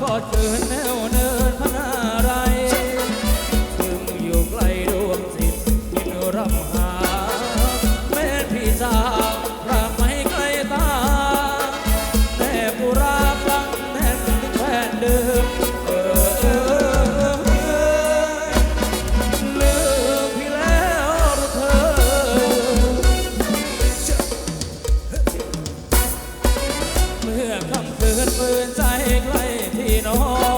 หากพอเกินแนวเนินพนาไรถึงอยู่ไกลดวงจิตยินรำหา แม่พี่สาวรักไม่ไกลตาแต่ปุราฟังแน่นแฟนเดิมเออเออเออเออลืมพี่แล้วเธอ เมื่อคำคืนปืนใจใกล้ ที่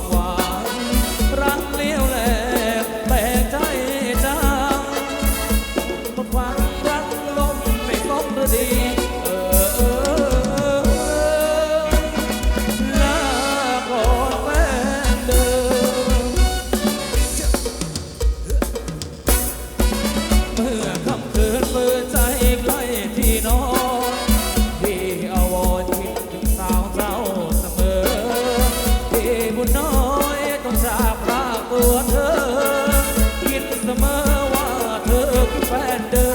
นความหวานรักเลี้ยวแหลกแต่ใจจางหมดความ บุญน้อยต้องจากลาตัวเธอ คิดเสมอว่าเธอคือแฟนเดิม